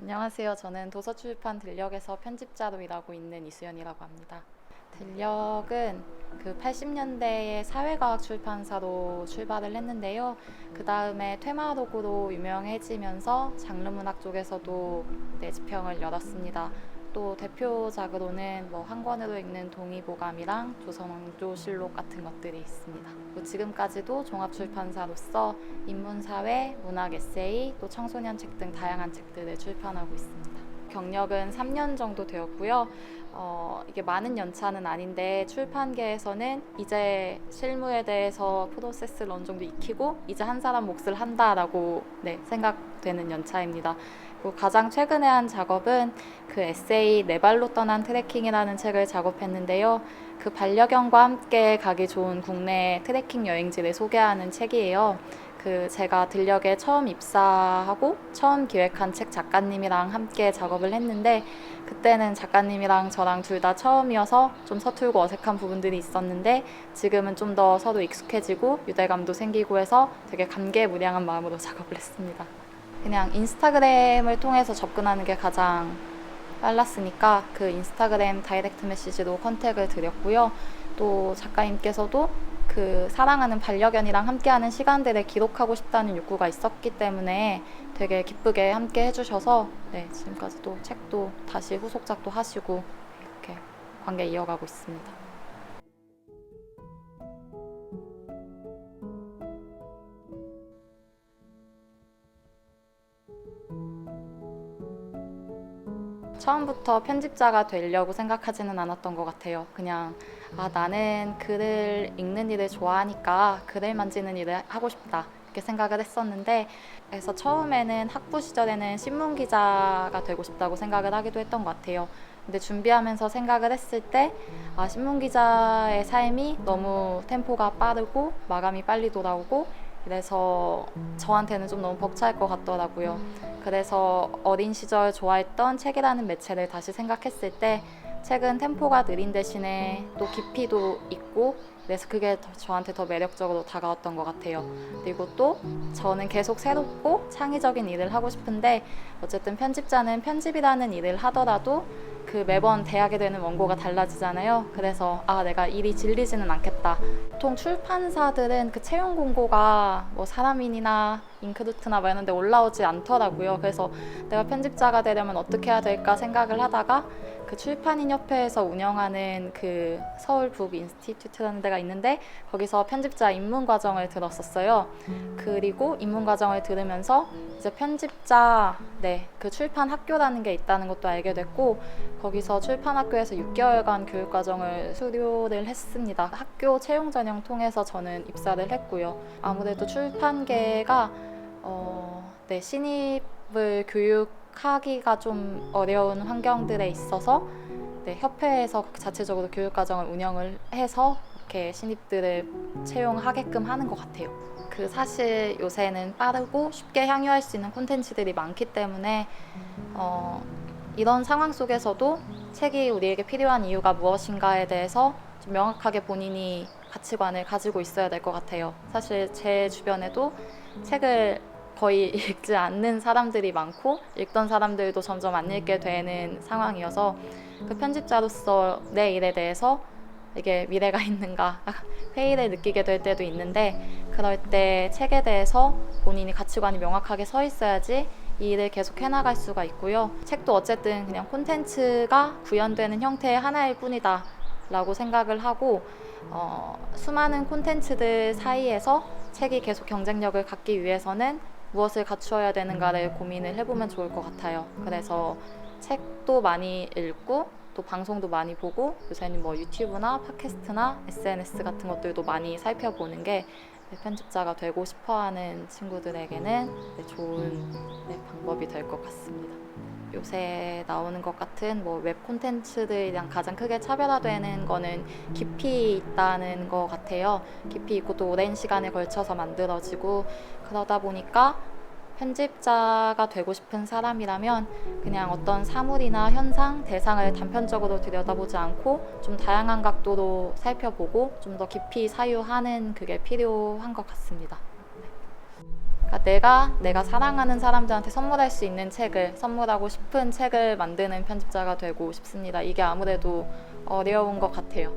안녕하세요. 저는 도서출판 들녘에서 편집자로 일하고 있는 이수연이라고 합니다. 들녘은 그 80년대에 사회과학 출판사로 출발을 했는데요. 그 다음에 퇴마록으로 유명해지면서 장르문학 쪽에서도 네, 지평을 열었습니다. 또 대표작으로는 뭐 한 권으로 읽는 동의보감이랑 조선왕조실록 같은 것들이 있습니다. 또 지금까지도 종합출판사로서 인문사회, 문학 에세이, 또 청소년 책 등 다양한 책들을 출판하고 있습니다. 경력은 3년 정도 되었고요. 어, 이게 많은 연차는 아닌데 출판계에서는 이제 실무에 대해서 프로세스를 어느 정도 익히고 이제 한 사람 몫을 한다라고 네, 생각되는 연차입니다. 그리고 가장 최근에 한 작업은 그 에세이 네 발로 떠난 트레킹이라는 책을 작업했는데요. 그 반려견과 함께 가기 좋은 국내 트레킹 여행지를 소개하는 책이에요. 그 제가 들녘에 처음 입사하고 처음 기획한 책 작가님이랑 함께 작업을 했는데 그때는 작가님이랑 저랑 둘 다 처음이어서 좀 서툴고 어색한 부분들이 있었는데 지금은 좀 더 서로 익숙해지고 유대감도 생기고 해서 되게 감개무량한 마음으로 작업을 했습니다. 그냥 인스타그램을 통해서 접근하는 게 가장 빨랐으니까 그 인스타그램 다이렉트 메시지로 컨택을 드렸고요. 또 작가님께서도 그 사랑하는 반려견이랑 함께하는 시간들을 기록하고 싶다는 욕구가 있었기 때문에 되게 기쁘게 함께 해주셔서 네, 지금까지도 책도 다시 후속작도 하시고 이렇게 관계 이어가고 있습니다. 처음부터 편집자가 되려고 생각하지는 않았던 것 같아요. 그냥 아 나는 글을 읽는 일을 좋아하니까 글을 만지는 일을 하고 싶다 이렇게 생각을 했었는데 그래서 처음에는 학부 시절에는 신문 기자가 되고 싶다고 생각을 하기도 했던 것 같아요. 근데 준비하면서 생각을 했을 때 아, 신문 기자의 삶이 너무 템포가 빠르고 마감이 빨리 돌아오고 그래서 저한테는 좀 너무 벅찰 것 같더라고요. 그래서 어린 시절 좋아했던 책이라는 매체를 다시 생각했을 때 책은 템포가 느린 대신에 또 깊이도 있고 그래서 그게 더- 저한테 더 매력적으로 다가왔던 것 같아요. 그리고 또 저는 계속 새롭고 창의적인 일을 하고 싶은데 어쨌든 편집자는 편집이라는 일을 하더라도 그 매번 대하게 되는 원고가 달라지잖아요. 그래서 아 내가 일이 질리지는 않겠다. 보통 출판사들은 그 채용 공고가 뭐 사람인이나 잉크루트나 뭐 이런 데 올라오지 않더라고요. 그래서 내가 편집자가 되려면 어떻게 해야 될까 생각을 하다가 그 출판인 협회에서 운영하는 그 서울 북 인스티튜트라는 데가 있는데 거기서 편집자 입문 과정을 들었었어요. 그리고 입문 과정을 들으면서 이제 편집자 네, 그 출판 학교라는 게 있다는 것도 알게 됐고 거기서 출판 학교에서 6개월간 교육 과정을 수료를 했습니다. 학교 채용 전형 통해서 저는 입사를 했고요. 아무래도 출판계가 어, 네, 신입을 교육하기가 좀 어려운 환경들에 있어서 네, 협회에서 자체적으로 교육 과정을 운영을 해서 이렇게 신입들을 채용하게끔 하는 것 같아요. 그 사실 요새는 빠르고 쉽게 향유할 수 있는 콘텐츠들이 많기 때문에 어, 이런 상황 속에서도 책이 우리에게 필요한 이유가 무엇인가에 대해서 좀 명확하게 본인이 가치관을 가지고 있어야 될 것 같아요. 사실 제 주변에도 책을 거의 읽지 않는 사람들이 많고 읽던 사람들도 점점 안 읽게 되는 상황이어서 그 편집자로서 내 일에 대해서 이게 미래가 있는가 회의를 느끼게 될 때도 있는데 그럴 때 책에 대해서 본인이 가치관이 명확하게 서 있어야지 이 일을 계속 해나갈 수가 있고요. 책도 어쨌든 그냥 콘텐츠가 구현되는 형태의 하나일 뿐이다 라고 생각을 하고 어, 수많은 콘텐츠들 사이에서 책이 계속 경쟁력을 갖기 위해서는 무엇을 갖추어야 되는가를 고민을 해보면 좋을 것 같아요. 그래서 책도 많이 읽고 또 방송도 많이 보고 요새는 뭐 유튜브나 팟캐스트나 SNS 같은 것들도 많이 살펴보는 게 네, 편집자가 되고 싶어하는 친구들에게는 네, 좋은 네, 방법이 될 것 같습니다. 요새 나오는 것 같은 뭐 웹 콘텐츠들이랑 가장 크게 차별화되는 거는 깊이 있다는 것 같아요. 깊이 있고 또 오랜 시간에 걸쳐서 만들어지고 그러다 보니까 편집자가 되고 싶은 사람이라면 그냥 어떤 사물이나 현상, 대상을 단편적으로 들여다보지 않고 좀 다양한 각도로 살펴보고 좀 더 깊이 사유하는 그게 필요한 것 같습니다. 그러니까 내가 내가 사랑하는 사람들한테 선물할 수 있는 책을 선물하고 싶은 책을 만드는 편집자가 되고 싶습니다. 이게 아무래도 어려운 것 같아요.